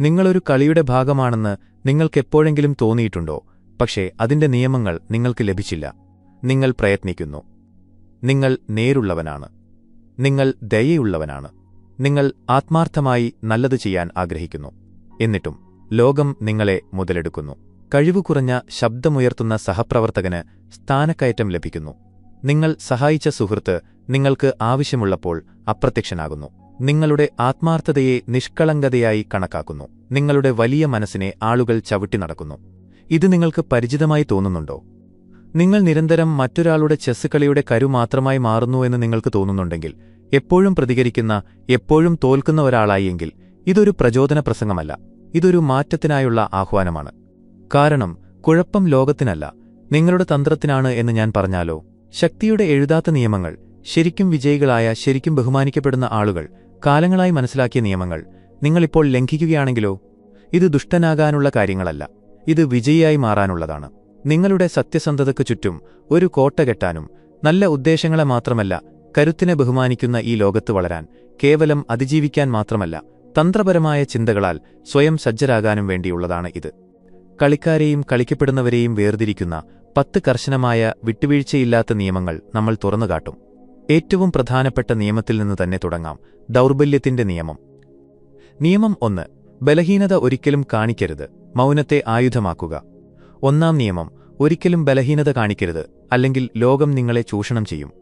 നിങ്ങളൊരു കളിയുടെ ഭാഗമാണെന്ന് നിങ്ങൾക്കെപ്പോഴെങ്കിലും തോന്നിയിട്ടുണ്ടോ? പക്ഷേ അതിന്റെ നിയമങ്ങൾ നിങ്ങൾക്ക് ലഭിച്ചില്ല. നിങ്ങൾ പ്രയത്നിക്കുന്നു. നിങ്ങൾ നേരുള്ളവനാണ്. നിങ്ങൾ ദയയുള്ളവനാണ്. നിങ്ങൾ ആത്മാർത്ഥമായി നല്ലത് ചെയ്യാൻ ആഗ്രഹിക്കുന്നു. എന്നിട്ടും ലോകം നിങ്ങളെ മുതലെടുക്കുന്നു. കഴിവു കുറഞ്ഞ ശബ്ദമുയർത്തുന്ന സഹപ്രവർത്തകന് സ്ഥാനക്കയറ്റം ലഭിക്കുന്നു. നിങ്ങൾ സഹായിച്ച സുഹൃത്ത് നിങ്ങൾക്ക് ആവശ്യമുള്ളപ്പോൾ അപ്രത്യക്ഷനാകുന്നു. നിങ്ങളുടെ ആത്മാർത്ഥതയെ നിഷ്കളങ്കതയായി കണക്കാക്കുന്നു. നിങ്ങളുടെ വലിയ മനസ്സിനെ ആളുകൾ ചവിട്ടി നടക്കുന്നു. ഇത് നിങ്ങൾക്ക് പരിചിതമായി തോന്നുന്നുണ്ടോ? നിങ്ങൾ നിരന്തരം മറ്റൊരാളുടെ ചെസ് കളിയുടെ കരു മാത്രമായി മാറുന്നു എന്ന് നിങ്ങൾക്ക് തോന്നുന്നുണ്ടെങ്കിൽ എപ്പോഴും പ്രതികരിക്കുന്ന എപ്പോഴും തോൽക്കുന്ന ഒരാളായെങ്കിൽ ഇതൊരു പ്രചോദന പ്രസംഗമല്ല. ഇതൊരു മാറ്റത്തിനായുള്ള ആഹ്വാനമാണ്. കാരണം കുഴപ്പം ലോകത്തിനല്ല. നിങ്ങളുടെ തന്ത്രത്തിനാണ് എന്ന് ഞാൻ പറഞ്ഞാലോ? ശക്തിയുടെ എഴുതാത്ത നിയമങ്ങൾ ശരിക്കും വിജയികളായ ശരിക്കും ബഹുമാനിക്കപ്പെടുന്ന ആളുകൾ കാലങ്ങളായി മനസ്സിലാക്കിയ നിയമങ്ങൾ നിങ്ങളിപ്പോൾ ലംഘിക്കുകയാണെങ്കിലോ ഇത് ദുഷ്ടനാകാനുള്ള കാര്യങ്ങളല്ല. ഇത് വിജയിയായി മാറാനുള്ളതാണ്. നിങ്ങളുടെ സത്യസന്ധതയ്ക്ക് ചുറ്റും ഒരു കോട്ട കെട്ടാനും നല്ല ഉദ്ദേശങ്ങളെ മാത്രമല്ല കരുത്തിനെ ബഹുമാനിക്കുന്ന ഈ ലോകത്ത് വളരാൻ കേവലം അതിജീവിക്കാൻ മാത്രമല്ല തന്ത്രപരമായ ചിന്തകളാൽ സ്വയം സജ്ജരാകാനും വേണ്ടിയുള്ളതാണ് ഇത്. കളിക്കാരെയും കളിക്കപ്പെടുന്നവരെയും വേർതിരിക്കുന്ന പത്ത് കർശനമായ വിട്ടുവീഴ്ചയില്ലാത്ത നിയമങ്ങൾ നമ്മൾ തുറന്നുകാട്ടും. ഏറ്റവും പ്രധാനപ്പെട്ട നിയമത്തിൽ നിന്ന് തന്നെ തുടങ്ങാം. ദൗർബല്യത്തിന്റെ നിയമം. നിയമം ഒന്ന്. ബലഹീനത ഒരിക്കലും കാണിക്കരുത്. മൗനത്തെ ആയുധമാക്കുക. ഒന്നാം നിയമം. ഒരിക്കലും ബലഹീനത കാണിക്കരുത്. അല്ലെങ്കിൽ ലോകം നിങ്ങളെ ചൂഷണം ചെയ്യും.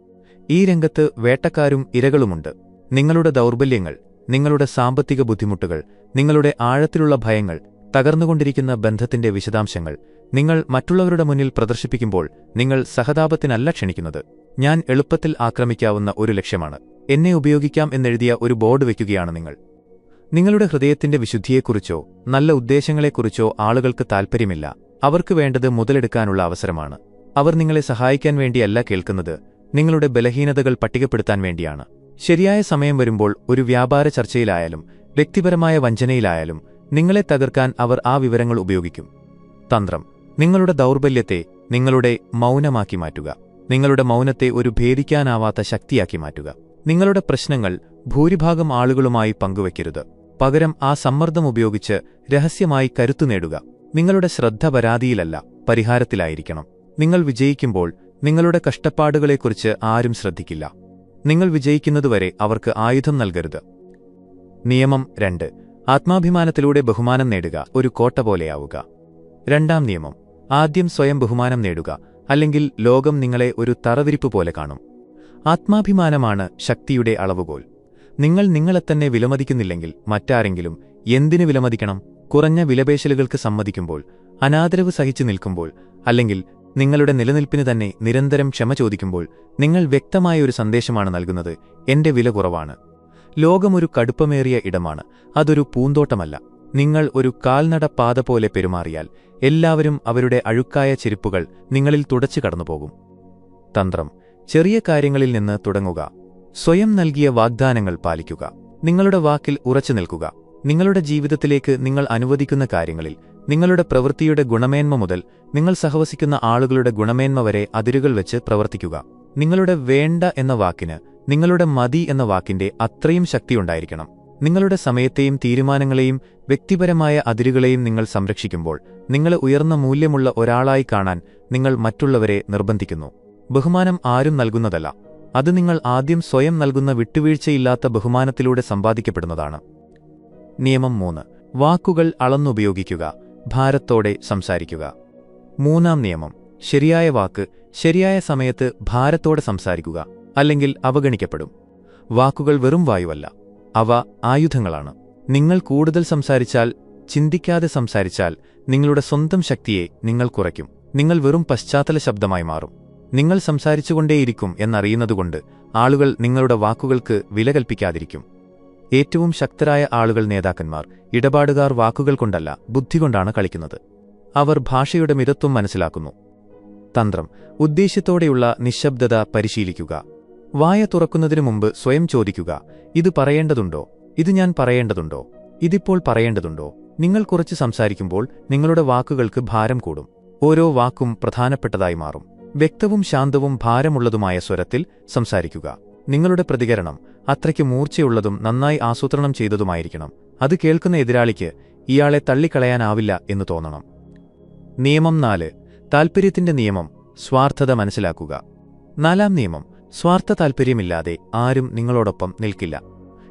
ഈ രംഗത്ത് വേട്ടക്കാരും ഇരകളുമുണ്ട്. നിങ്ങളുടെ ദൗർബല്യങ്ങൾ നിങ്ങളുടെ സാമ്പത്തിക ബുദ്ധിമുട്ടുകൾ നിങ്ങളുടെ ആഴത്തിലുള്ള ഭയങ്ങൾ തകർന്നുകൊണ്ടിരിക്കുന്ന ബന്ധത്തിന്റെ വിശദാംശങ്ങൾ നിങ്ങൾ മറ്റുള്ളവരുടെ മുന്നിൽ പ്രദർശിപ്പിക്കുമ്പോൾ നിങ്ങൾ സഹതാപത്തിനല്ല ക്ഷണിക്കുന്നത്. ഞാൻ എളുപ്പത്തിൽ ആക്രമിക്കാവുന്ന ഒരു ലക്ഷ്യമാണ്. എന്നെ ഉപയോഗിക്കാം എന്നെഴുതിയ ഒരു ബോർഡ് വയ്ക്കുകയാണ് നിങ്ങൾ. നിങ്ങളുടെ ഹൃദയത്തിന്റെ വിശുദ്ധിയെക്കുറിച്ചോ നല്ല ഉദ്ദേശങ്ങളെക്കുറിച്ചോ ആളുകൾക്ക് താൽപ്പര്യമില്ല. അവർക്ക് വേണ്ടത് മുതലെടുക്കാനുള്ള അവസരമാണ്. അവർ നിങ്ങളെ സഹായിക്കാൻ വേണ്ടിയല്ല കേൾക്കുന്നത്. നിങ്ങളുടെ ബലഹീനതകൾ പട്ടികപ്പെടുത്താൻ വേണ്ടിയാണ്. ശരിയായ സമയം വരുമ്പോൾ ഒരു വ്യാപാര ചർച്ചയിലായാലും വ്യക്തിപരമായ വഞ്ചനയിലായാലും നിങ്ങളെ തകർക്കാൻ അവർ ആ വിവരങ്ങൾ ഉപയോഗിക്കും. തന്ത്രം. നിങ്ങളുടെ ദൗർബല്യത്തെ നിങ്ങളുടെ മൗനമാക്കി മാറ്റുക. നിങ്ങളുടെ മൗനത്തെ ഒരു ഭേദിക്കാനാവാത്ത ശക്തിയാക്കി മാറ്റുക. നിങ്ങളുടെ പ്രശ്നങ്ങൾ ഭൂരിഭാഗം ആളുകളുമായി പങ്കുവയ്ക്കരുത് പകരം ആ സമ്മർദ്ദം ഉപയോഗിച്ച് രഹസ്യമായി കരുത്തു നേടുക. നിങ്ങളുടെ ശ്രദ്ധ പരാതിയിലല്ല പരിഹാരത്തിലായിരിക്കണം. നിങ്ങൾ വിജയിക്കുമ്പോൾ നിങ്ങളുടെ കഷ്ടപ്പാടുകളെക്കുറിച്ച് ആരും ശ്രദ്ധിക്കില്ല. നിങ്ങൾ വിജയിക്കുന്നതുവരെ അവർക്ക് ആയുധം നൽകരുത്. നിയമം രണ്ട്. ആത്മാഭിമാനത്തിലൂടെ ബഹുമാനം നേടുക ഒരു കോട്ട പോലെയാവുക. രണ്ടാം നിയമം. ആദ്യം സ്വയം ബഹുമാനം നേടുക അല്ലെങ്കിൽ ലോകം നിങ്ങളെ ഒരു തറവിരിപ്പ് പോലെ കാണും. ആത്മാഭിമാനമാണ് ശക്തിയുടെ അളവുകോൽ. നിങ്ങൾ നിങ്ങളെ തന്നെ വിലമതിക്കുന്നില്ലെങ്കിൽ മറ്റാരെങ്കിലും എന്തിനു വിലമതിക്കണം? കുറഞ്ഞ വിലപേശലുകൾക്ക് സമ്മതിക്കുമ്പോൾ അനാദരവ് സഹിച്ചു നിൽക്കുമ്പോൾ അല്ലെങ്കിൽ നിങ്ങളുടെ നിലനിൽപ്പിന് തന്നെ നിരന്തരം ക്ഷമ ചോദിക്കുമ്പോൾ നിങ്ങൾ വ്യക്തമായ ഒരു സന്ദേശമാണ് നൽകുന്നത് എന്റെ വില കുറവാണ്. ലോകമൊരു കടുപ്പമേറിയ ഇടമാണ്. അതൊരു പൂന്തോട്ടമല്ല. നിങ്ങൾ ഒരു കാൽനട പാത പോലെ പെരുമാറിയാൽ എല്ലാവരും അവരുടെ അഴുക്കായ ചെരുപ്പുകൾ നിങ്ങളിൽ തുടച്ചു കടന്നുപോകും. തന്ത്രം. ചെറിയ കാര്യങ്ങളിൽ നിന്ന് തുടങ്ങുക. സ്വയം നൽകിയ വാഗ്ദാനങ്ങൾ പാലിക്കുക. നിങ്ങളുടെ വാക്കിൽ ഉറച്ചു നിൽക്കുക. നിങ്ങളുടെ ജീവിതത്തിലേക്ക് നിങ്ങൾ അനുവദിക്കുന്ന കാര്യങ്ങളിൽ നിങ്ങളുടെ പ്രവൃത്തിയുടെ ഗുണമേന്മ മുതൽ നിങ്ങൾ സഹവസിക്കുന്ന ആളുകളുടെ ഗുണമേന്മ വരെ അതിരുകൾ വെച്ച് പ്രവർത്തിക്കുക. നിങ്ങളുടെ വേണ്ട എന്ന വാക്കിന് നിങ്ങളുടെ മതി എന്ന വാക്കിന്റെ അത്രയും ശക്തിയുണ്ടായിരിക്കണം. നിങ്ങളുടെ സമയത്തെയും തീരുമാനങ്ങളെയും വ്യക്തിപരമായ അതിരുകളെയും നിങ്ങൾ സംരക്ഷിക്കുമ്പോൾ നിങ്ങളെ ഉയർന്ന മൂല്യമുള്ള ഒരാളായി കാണാൻ നിങ്ങൾ മറ്റുള്ളവരെ നിർബന്ധിക്കുന്നു. ബഹുമാനം ആരും നൽകുന്നതല്ല. അത് നിങ്ങൾ ആദ്യം സ്വയം നൽകുന്ന വിട്ടുവീഴ്ചയില്ലാത്ത ബഹുമാനത്തിലൂടെ സമ്പാദിക്കപ്പെടുന്നതാണ്. നിയമം മൂന്ന്. വാക്കുകൾ അളന്നുപയോഗിക്കുക ഭാരത്തോടെ സംസാരിക്കുക. മൂന്നാം നിയമം. ശരിയായ വാക്ക് ശരിയായ സമയത്ത് ഭാരത്തോടെ സംസാരിക്കുക. അല്ലെങ്കിൽ അവഗണിക്കപ്പെടും. വാക്കുകൾ വെറും വായുവല്ല. അവ ആയുധങ്ങളാണ്. നിങ്ങൾ കൂടുതൽ സംസാരിച്ചാൽ ചിന്തിക്കാതെ സംസാരിച്ചാൽ നിങ്ങളുടെ സ്വന്തം ശക്തിയെ നിങ്ങൾ കുറയ്ക്കും. നിങ്ങൾ വെറും പശ്ചാത്തല ശബ്ദമായി മാറും. നിങ്ങൾ സംസാരിച്ചുകൊണ്ടേയിരിക്കും എന്നറിയുന്നതുകൊണ്ട് ആളുകൾ നിങ്ങളുടെ വാക്കുകൾക്ക് വില കൽപ്പിക്കാതിരിക്കും. ഏറ്റവും ശക്തരായ ആളുകൾ നേതാക്കന്മാർ ഇടപാടുകാർ വാക്കുകൾ കൊണ്ടല്ല ബുദ്ധി കൊണ്ടാണ് കളിക്കുന്നത്. അവർ ഭാഷയുടെ മിതത്വം മനസ്സിലാക്കുന്നു. തന്ത്രം ഉദ്ദേശ്യത്തോടെയുള്ള നിശബ്ദത പരിശീലിക്കുക. വായ തുറക്കുന്നതിനു മുമ്പ് സ്വയം ചോദിക്കുക ഇത് പറയേണ്ടതുണ്ടോ? ഇത് ഞാൻ പറയേണ്ടതുണ്ടോ? ഇതിപ്പോൾ പറയേണ്ടതുണ്ടോ? നിങ്ങൾ കുറച്ച് സംസാരിക്കുമ്പോൾ നിങ്ങളുടെ വാക്കുകൾക്ക് ഭാരം കൂടും. ഓരോ വാക്കും പ്രധാനപ്പെട്ടതായി മാറും. വ്യക്തവും ശാന്തവും ഭാരമുള്ളതുമായ സ്വരത്തിൽ സംസാരിക്കുക. നിങ്ങളുടെ പ്രതികരണം അത്രയ്ക്ക് മൂർച്ചയുള്ളതും നന്നായി ആസൂത്രണം ചെയ്തതുമായിരിക്കണം. അത് കേൾക്കുന്ന എതിരാളിക്ക് ഇയാളെ തള്ളിക്കളയാനാവില്ല എന്ന് തോന്നണം. നിയമം നാല്. താൽപ്പര്യത്തിന്റെ നിയമം സ്വാർത്ഥത മനസ്സിലാക്കുക. നാലാം നിയമം. സ്വാർത്ഥ താൽപ്പര്യമില്ലാതെ ആരും നിങ്ങളോടൊപ്പം നിൽക്കില്ല.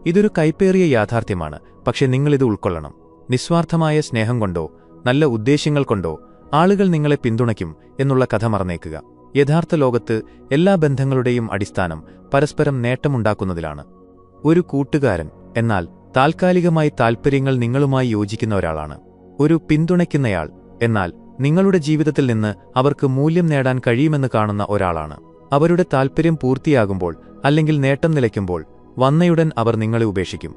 ഇതൊരു കൈപ്പേറിയ യാഥാർത്ഥ്യമാണ് പക്ഷെ നിങ്ങളിത് ഉൾക്കൊള്ളണം. നിസ്വാർത്ഥമായ സ്നേഹം കൊണ്ടോ നല്ല ഉദ്ദേശ്യങ്ങൾ കൊണ്ടോ ആളുകൾ നിങ്ങളെ പിന്തുണയ്ക്കും എന്നുള്ള കഥ മറന്നേക്കുക. യഥാർത്ഥ ലോകത്ത് എല്ലാ ബന്ധങ്ങളുടെയും അടിസ്ഥാനം പരസ്പരം നേട്ടമുണ്ടാക്കുന്നതിലാണ്. ഒരു കൂട്ടുകാരൻ എന്നാൽ താൽക്കാലികമായി താൽപ്പര്യങ്ങൾ നിങ്ങളുമായി യോജിക്കുന്ന ഒരാളാണ്. ഒരു പിന്തുണയ്ക്കുന്നയാൾ എന്നാൽ നിങ്ങളുടെ ജീവിതത്തിൽ നിന്ന് അവർക്ക് മൂല്യം നേടാൻ കഴിയുമെന്ന് കാണുന്ന ഒരാളാണ്. അവരുടെ താൽപ്പര്യം പൂർത്തിയാകുമ്പോൾ അല്ലെങ്കിൽ നേട്ടം നിലയ്ക്കുമ്പോൾ വന്നയുടൻ അവർ നിങ്ങളെ ഉപേക്ഷിക്കും.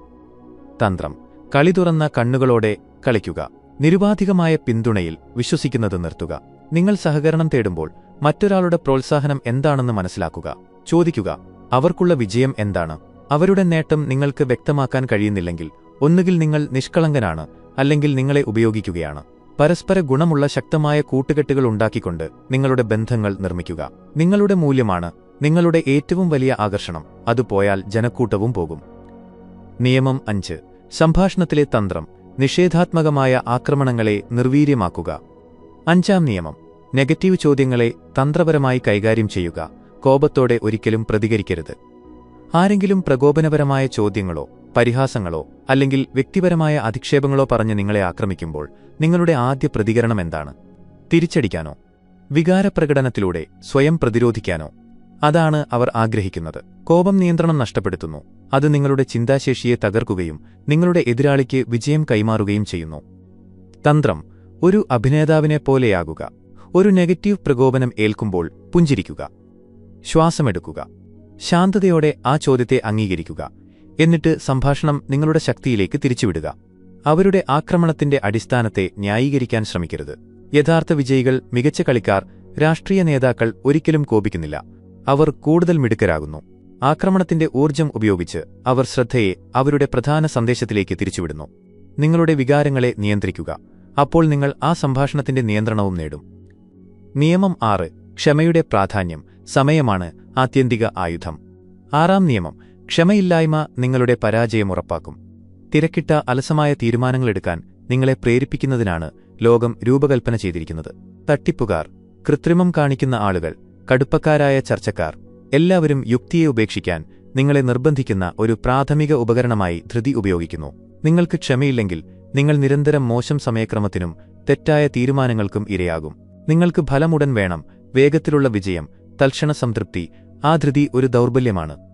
തന്ത്രം. കളി തുറന്ന കണ്ണുകളോടെ കളിക്കുക. നിരുപാധികമായ പിന്തുണയിൽ വിശ്വസിക്കുന്നത് നിർത്തുക. നിങ്ങൾ സഹകരണം തേടുമ്പോൾ മറ്റൊരാളുടെ പ്രോത്സാഹനം എന്താണെന്ന് മനസ്സിലാക്കുക. ചോദിക്കുക അവർക്കുള്ള വിജയം എന്താണ്? അവരുടെ നേട്ടം നിങ്ങൾക്ക് വ്യക്തമാക്കാൻ കഴിയുന്നില്ലെങ്കിൽ ഒന്നുകിൽ നിങ്ങൾ നിഷ്കളങ്കനാണ് അല്ലെങ്കിൽ നിങ്ങളെ ഉപയോഗിക്കുകയാണ്. പരസ്പര ഗുണമുള്ള ശക്തമായ കൂട്ടുകെട്ടുകൾ ഉണ്ടാക്കിക്കൊണ്ട് നിങ്ങളുടെ ബന്ധങ്ങൾ നിർമ്മിക്കുക. നിങ്ങളുടെ മൂല്യമാണ് നിങ്ങളുടെ ഏറ്റവും വലിയ ആകർഷണം. അത് പോയാൽ ജനക്കൂട്ടവും പോകും. നിയമം അഞ്ച്. സംഭാഷണത്തിലെ തന്ത്രം. നിഷേധാത്മകമായ ആക്രമണങ്ങളെ നിർവീര്യമാക്കുക. അഞ്ചാം നിയമം. നെഗറ്റീവ് ചോദ്യങ്ങളെ തന്ത്രപരമായി കൈകാര്യം ചെയ്യുക. കോപത്തോടെ ഒരിക്കലും പ്രതികരിക്കരുത്. ആരെങ്കിലും പ്രകോപനപരമായ ചോദ്യങ്ങളോ പരിഹാസങ്ങളോ അല്ലെങ്കിൽ വ്യക്തിപരമായ അധിക്ഷേപങ്ങളോ പറഞ്ഞ് നിങ്ങളെ ആക്രമിക്കുമ്പോൾ നിങ്ങളുടെ ആദ്യ പ്രതികരണം എന്താണ്? തിരിച്ചടിക്കാനോ വികാരപ്രകടനത്തിലൂടെ സ്വയം പ്രതിരോധിക്കാനോ. അതാണ് അവർ ആഗ്രഹിക്കുന്നത്. കോപം നിയന്ത്രണം നഷ്ടപ്പെടുത്തുന്നു. അത് നിങ്ങളുടെ ചിന്താശേഷിയെ തകർക്കുകയും നിങ്ങളുടെ എതിരാളിക്ക് വിജയം കൈമാറുകയും ചെയ്യുന്നു. തന്ത്രം ഒരു അഭിനേതാവിനെ പോലെയാകുക. ഒരു നെഗറ്റീവ് പ്രകോപനം ഏൽക്കുമ്പോൾ പുഞ്ചിരിക്കുക. ശ്വാസമെടുക്കുക. ശാന്തതയോടെ ആ ചോദ്യത്തെ അംഗീകരിക്കുക. എന്നിട്ട് സംഭാഷണം നിങ്ങളുടെ ശക്തിയിലേക്ക് തിരിച്ചുവിടുക. അവരുടെ ആക്രമണത്തിന്റെ അടിസ്ഥാനത്തെ ന്യായീകരിക്കാൻ ശ്രമിക്കരുത്. യഥാർത്ഥ വിജയികൾ മികച്ച കളിക്കാർ രാഷ്ട്രീയ നേതാക്കൾ ഒരിക്കലും കോപിക്കുന്നില്ല. അവർ കൂടുതൽ മിടുക്കരാകുന്നു. ആക്രമണത്തിന്റെ ഊർജം ഉപയോഗിച്ച് അവർ ശ്രദ്ധയെ അവരുടെ പ്രധാന സന്ദേശത്തിലേക്ക് തിരിച്ചുവിടുന്നു. നിങ്ങളുടെ വികാരങ്ങളെ നിയന്ത്രിക്കുക. അപ്പോൾ നിങ്ങൾ ആ സംഭാഷണത്തിന്റെ നിയന്ത്രണവും നേടും. നിയമം ആറ്. ക്ഷമയുടെ പ്രാധാന്യം. സമയമാണ് ആത്യന്തിക ആയുധം. ആറാം നിയമം. ക്ഷമയില്ലായ്മ നിങ്ങളുടെ പരാജയം ഉറപ്പാക്കും. തിരക്കിട്ട അലസമായ തീരുമാനങ്ങളെടുക്കാൻ നിങ്ങളെ പ്രേരിപ്പിക്കുന്നതിനാണ് ലോകം രൂപകൽപ്പന ചെയ്തിരിക്കുന്നത്. തട്ടിപ്പുകാർ കൃത്രിമം കാണിക്കുന്ന ആളുകൾ കടുപ്പക്കാരായ ചർച്ചക്കാർ എല്ലാവരും യുക്തിയെ ഉപേക്ഷിക്കാൻ നിങ്ങളെ നിർബന്ധിക്കുന്ന ഒരു പ്രാഥമിക ഉപകരണമായി ധൃതി ഉപയോഗിക്കുന്നു. നിങ്ങൾക്ക് ക്ഷമയില്ലെങ്കിൽ നിങ്ങൾ നിരന്തരം മോശം സമയക്രമത്തിനും തെറ്റായ തീരുമാനങ്ങൾക്കും ഇരയാകും. നിങ്ങൾക്ക് ഫലമുടൻ വേണം വേഗത്തിലുള്ള വിജയം തൽക്ഷണ സംതൃപ്തി ആ ധൃതി ഒരു ദൗർബല്യമാണ്.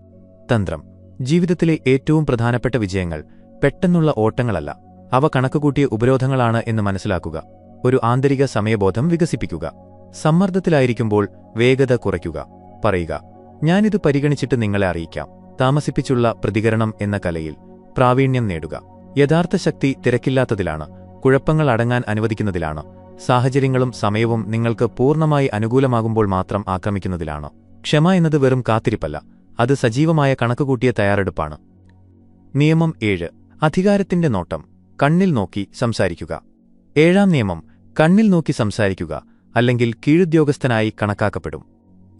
തന്ത്രം. ജീവിതത്തിലെ ഏറ്റവും പ്രധാനപ്പെട്ട വിജയങ്ങൾ പെട്ടെന്നുള്ള ഓട്ടങ്ങളല്ല. അവ കണക്കുകൂട്ടിയ ഉപരോധങ്ങളാണ് എന്ന് മനസ്സിലാക്കുക. ഒരു ആന്തരിക സമയബോധം വികസിപ്പിക്കുക. സമ്മർദ്ദത്തിലായിരിക്കുമ്പോൾ വേഗത കുറയ്ക്കുക. പറയുക ഞാനിത് പരിഗണിച്ചിട്ട് നിങ്ങളെ അറിയിക്കാം. താമസിപ്പിച്ചുള്ള പ്രതികരണം എന്ന കലയിൽ പ്രാവീണ്യം നേടുക. യഥാർത്ഥ ശക്തി തിരക്കില്ലാത്തതിലാണ് കുഴപ്പങ്ങൾ അടങ്ങാൻ അനുവദിക്കുന്നതിലാണ് സാഹചര്യങ്ങളും സമയവും നിങ്ങൾക്ക് പൂർണമായി അനുകൂലമാകുമ്പോൾ മാത്രം ആക്രമിക്കുന്നതിലാണ്. ക്ഷമ എന്നത് വെറും കാത്തിരിപ്പല്ല. അത് സജീവമായ കണക്കുകൂട്ടിയ തയ്യാറെടുപ്പാണ്. നിയമം ഏഴ്. അധികാരത്തിന്റെ നോട്ടം. കണ്ണിൽ നോക്കി സംസാരിക്കുക. ഏഴാം നിയമം. കണ്ണിൽ നോക്കി സംസാരിക്കുക അല്ലെങ്കിൽ കീഴുദ്യോഗസ്ഥനായി കണക്കാക്കപ്പെടും.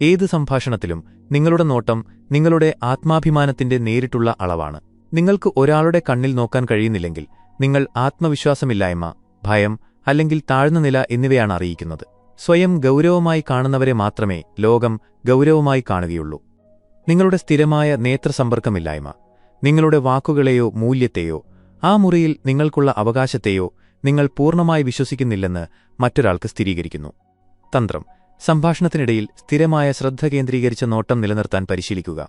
ഏത് സംഭാഷണത്തിലും നിങ്ങളുടെ നോട്ടം നിങ്ങളുടെ ആത്മാഭിമാനത്തിന്റെ നേരിട്ടുള്ള അളവാണ്. നിങ്ങൾക്ക് ഒരാളുടെ കണ്ണിൽ നോക്കാൻ കഴിയുന്നില്ലെങ്കിൽ നിങ്ങൾ ആത്മവിശ്വാസമില്ലായ്മ ഭയം അല്ലെങ്കിൽ താഴ്ന്ന നില എന്നിവയാണ് അറിയിക്കുന്നത്. സ്വയം ഗൗരവമായി കാണുന്നവരെ മാത്രമേ ലോകം ഗൗരവമായി കാണുകയുള്ളൂ. നിങ്ങളുടെ സ്ഥിരമായ നേത്രസമ്പർക്കമില്ലായ്മ നിങ്ങളുടെ വാക്കുകളെയോ മൂല്യത്തെയോ ആ മുറിയിൽ നിങ്ങൾക്കുള്ള അവകാശത്തെയോ നിങ്ങൾ പൂർണമായി വിശ്വസിക്കുന്നില്ലെന്ന് മറ്റൊരാൾക്ക് സ്ഥിരീകരിക്കുന്നു. തന്ത്രം സംഭാഷണത്തിനിടയിൽ സ്ഥിരമായ ശ്രദ്ധ കേന്ദ്രീകരിച്ച നോട്ടം നിലനിർത്താൻ പരിശീലിക്കുക.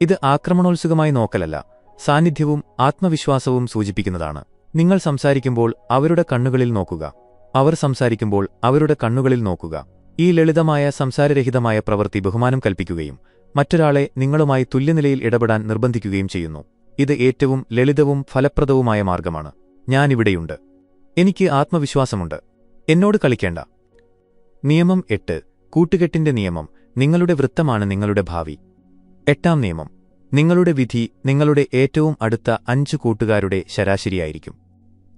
ഇത് ആക്രമണോത്സുകമായി നോക്കലല്ല സാന്നിധ്യവും ആത്മവിശ്വാസവും സൂചിപ്പിക്കുന്നതാണ്. നിങ്ങൾ സംസാരിക്കുമ്പോൾ അവരുടെ കണ്ണുകളിൽ നോക്കുക. അവർ സംസാരിക്കുമ്പോൾ അവരുടെ കണ്ണുകളിൽ നോക്കുക. ഈ ലളിതമായ സംസാരരഹിതമായ പ്രവൃത്തി ബഹുമാനം കൽപ്പിക്കുകയും മറ്റൊരാളെ നിങ്ങളുമായി തുല്യനിലയിൽ ഇടപെടാൻ നിർബന്ധിക്കുകയും ചെയ്യുന്നു. ഇത് ഏറ്റവും ലളിതവും ഫലപ്രദവുമായ മാർഗമാണ്. ഞാനിവിടെയുണ്ട്. എനിക്ക് ആത്മവിശ്വാസമുണ്ട്. എന്നോട് കളിക്കേണ്ട. നിയമം എട്ട്. കൂട്ടുകെട്ടിന്റെ നിയമം. നിങ്ങളുടെ വൃത്തമാണ് നിങ്ങളുടെ ഭാവി. എട്ടാം നിയമം. നിങ്ങളുടെ വിധി നിങ്ങളുടെ ഏറ്റവും അടുത്ത അഞ്ചു കൂട്ടുകാരുടെ ശരാശരിയായിരിക്കും.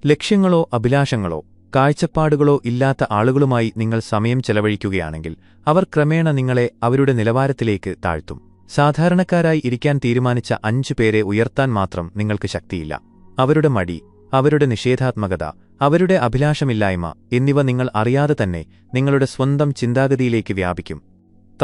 ലക്ഷ്യങ്ങളോ അഭിലാഷങ്ങളോ കാഴ്ചപ്പാടുകളോ ഇല്ലാത്ത ആളുകളുമായി നിങ്ങൾ സമയം ചെലവഴിക്കുകയാണെങ്കിൽ അവർ ക്രമേണ നിങ്ങളെ അവരുടെ നിലവാരത്തിലേക്ക് താഴ്ത്തും. സാധാരണക്കാരായി ഇരിക്കാൻ തീരുമാനിച്ച അഞ്ചു പേരെ ഉയർത്താൻ മാത്രം നിങ്ങൾക്ക് ശക്തിയില്ല. അവരുടെ മടി അവരുടെ നിഷേധാത്മകത അവരുടെ അഭിലാഷമില്ലായ്മ എന്നിവ നിങ്ങൾ അറിയാതെ തന്നെ നിങ്ങളുടെ സ്വന്തം ചിന്താഗതിയിലേക്ക് വ്യാപിക്കും.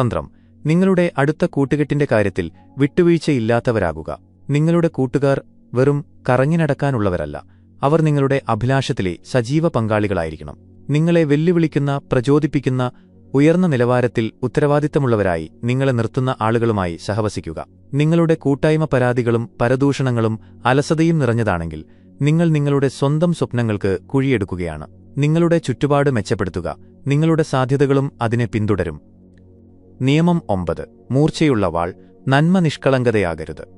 തന്ത്രം നിങ്ങളുടെ അടുത്ത കൂട്ടുകെട്ടിന്റെ കാര്യത്തിൽ വിട്ടുവീഴ്ചയില്ലാത്തവരാകുക. നിങ്ങളുടെ കൂട്ടുകാർ വെറും കറങ്ങിനടക്കാനുള്ളവരല്ല. അവർ നിങ്ങളുടെ അഭിലാഷത്തിലെ സജീവ പങ്കാളികളായിരിക്കണം. നിങ്ങളെ വെല്ലുവിളിക്കുന്ന പ്രചോദിപ്പിക്കുന്ന ഉയർന്ന നിലവാരത്തിൽ ഉത്തരവാദിത്തമുള്ളവരായി നിങ്ങളെ നിർത്തുന്ന ആളുകളുമായി സഹവസിക്കുക. നിങ്ങളുടെ കൂട്ടായ്മ പരാതികളും പരദൂഷണങ്ങളും അലസതയും നിറഞ്ഞതാണെങ്കിൽ നിങ്ങൾ നിങ്ങളുടെ സ്വന്തം സ്വപ്നങ്ങൾക്ക് കുഴിയെടുക്കുകയാണ്. നിങ്ങളുടെ ചുറ്റുപാട് മെച്ചപ്പെടുത്തുക. നിങ്ങളുടെ സാധ്യതകളും അതിനെ പിന്തുടരും. നിയമം ഒമ്പത്. മൂർച്ചയുള്ള വാൾ. നന്മ നിഷ്കളങ്കതയാകരുത്.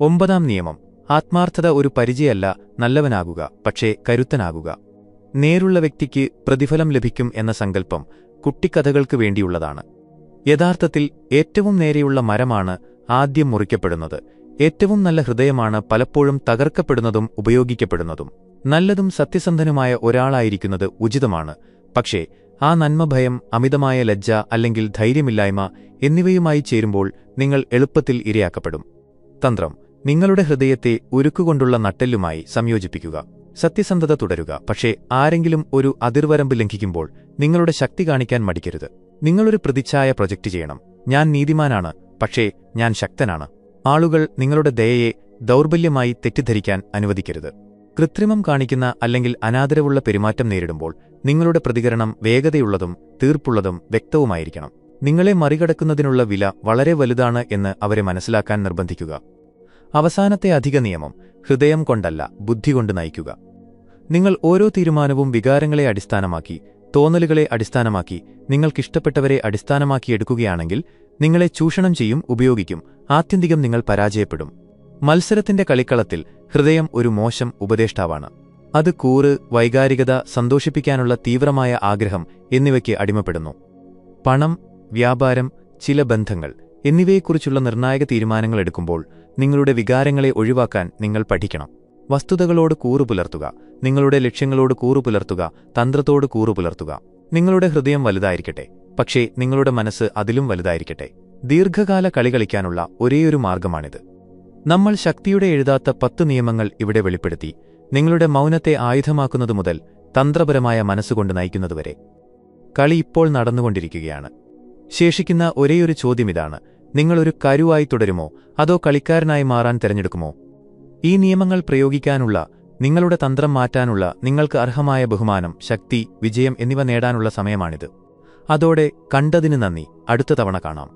ഒമ്പതാം നിയമം. ആത്മാർത്ഥത ഒരു പരിചയമല്ല നല്ലവനാകുക പക്ഷേ കരുത്തനാകുക. നേരുള്ള വ്യക്തിക്ക് പ്രതിഫലം ലഭിക്കും എന്ന സങ്കല്പം കുട്ടിക്കഥകൾക്ക് വേണ്ടിയുള്ളതാണ്. യഥാർത്ഥത്തിൽ ഏറ്റവും നേരെയുള്ള മരമാണ് ആദ്യം മുറിക്കപ്പെടുന്നത്. ഏറ്റവും നല്ല ഹൃദയമാണ് പലപ്പോഴും തകർക്കപ്പെടുന്നതും ഉപയോഗിക്കപ്പെടുന്നതും. നല്ലതും സത്യസന്ധനുമായ ഒരാളായിരിക്കുന്നത് ഉചിതമാണ്. പക്ഷേ ആ നന്മഭയം അമിതമായ ലജ്ജ അല്ലെങ്കിൽ ധൈര്യമില്ലായ്മ എന്നിവയുമായി ചേരുമ്പോൾ നിങ്ങൾ എളുപ്പത്തിൽ ഇരയാക്കപ്പെടും. തന്ത്രം. നിങ്ങളുടെ ഹൃദയത്തെ ഉരുക്കുകൊണ്ടുള്ള നട്ടെല്ലുമായി സംയോജിപ്പിക്കുക. സത്യസന്ധത തുടരുക. പക്ഷേ ആരെങ്കിലും ഒരു അതിർവരമ്പ് ലംഘിക്കുമ്പോൾ നിങ്ങളുടെ ശക്തി കാണിക്കാൻ മടിക്കരുത്. നിങ്ങളൊരു പ്രതിച്ഛായ പ്രൊജക്റ്റ് ചെയ്യണം. ഞാൻ നീതിമാനാണ്. പക്ഷേ ഞാൻ ശക്തനാണ്. ആളുകൾ നിങ്ങളുടെ ദയയെ ദൗർബല്യമായി തെറ്റിദ്ധരിക്കാൻ അനുവദിക്കരുത്. കൃത്രിമം കാണിക്കുന്ന അല്ലെങ്കിൽ അനാദരവുള്ള പെരുമാറ്റം നേരിടുമ്പോൾ നിങ്ങളുടെ പ്രതികരണം വേഗതയുള്ളതും തീർപ്പുള്ളതും വ്യക്തവുമായിരിക്കണം. നിങ്ങളെ മറികടക്കുന്നതിനുള്ള വില വളരെ വലുതാണ് എന്ന് അവരെ മനസ്സിലാക്കാൻ നിർബന്ധിക്കുക. അവസാനത്തെ അധിക നിയമം ഹൃദയം കൊണ്ടല്ല ബുദ്ധി കൊണ്ട് നയിക്കുക. നിങ്ങൾ ഓരോ തീരുമാനവും വികാരങ്ങളെ അടിസ്ഥാനമാക്കി തോന്നലുകളെ അടിസ്ഥാനമാക്കി നിങ്ങൾക്കിഷ്ടപ്പെട്ടവരെ അടിസ്ഥാനമാക്കി എടുക്കുകയാണെങ്കിൽ നിങ്ങളെ ചൂഷണം ചെയ്യും ഉപയോഗിക്കും ആത്യന്തികം നിങ്ങൾ പരാജയപ്പെടും. മത്സരത്തിന്റെ കളിക്കളത്തിൽ ഹൃദയം ഒരു മോശം ഉപദേഷ്ടാവാണ്. അത് കൂറ് വൈകാരികത സന്തോഷിപ്പിക്കാനുള്ള തീവ്രമായ ആഗ്രഹം എന്നിവയ്ക്ക് അടിമപ്പെടുന്നു. പണം വ്യാപാരം ചില ബന്ധങ്ങൾ എന്നിവയെക്കുറിച്ചുള്ള നിർണായക തീരുമാനങ്ങൾ എടുക്കുമ്പോൾ നിങ്ങളുടെ വികാരങ്ങളെ ഒഴിവാക്കാൻ നിങ്ങൾ പഠിക്കണം. വസ്തുതകളോട് കൂറു പുലർത്തുക. നിങ്ങളുടെ ലക്ഷ്യങ്ങളോട് കൂറു പുലർത്തുക. തന്ത്രത്തോട് കൂറു പുലർത്തുക. നിങ്ങളുടെ ഹൃദയം വലുതായിരിക്കട്ടെ. പക്ഷേ നിങ്ങളുടെ മനസ്സ് അതിലും വലുതായിരിക്കട്ടെ. ദീർഘകാല കളി കളിക്കാനുള്ള ഒരേയൊരു മാർഗമാണിത്. നമ്മൾ ശക്തിയുടെ എഴുതാത്ത പത്ത് നിയമങ്ങൾ ഇവിടെ വെളിപ്പെടുത്തി. നിങ്ങളുടെ മൗനത്തെ ആയുധമാക്കുന്നതു മുതൽ തന്ത്രപരമായ മനസ്സുകൊണ്ട് നയിക്കുന്നതുവരെ. കളി ഇപ്പോൾ നടന്നുകൊണ്ടിരിക്കുകയാണ്. ശേഷിക്കുന്ന ഒരേയൊരു ചോദ്യമിതാണ്. നിങ്ങളൊരു കരുവായി തുടരുമോ? അതോ കളിക്കാരനായി മാറാൻ തിരഞ്ഞെടുക്കുമോ? ഈ നിയമങ്ങൾ പ്രയോഗിക്കാനുള്ള നിങ്ങളുടെ തന്ത്രം മാറ്റാനുള്ള നിങ്ങൾക്ക് അർഹമായ ബഹുമാനം ശക്തി വിജയം എന്നിവ നേടാനുള്ള സമയമാണിത്. അതോടെ കണ്ടതിന് നന്ദി. അടുത്ത തവണ കാണാം.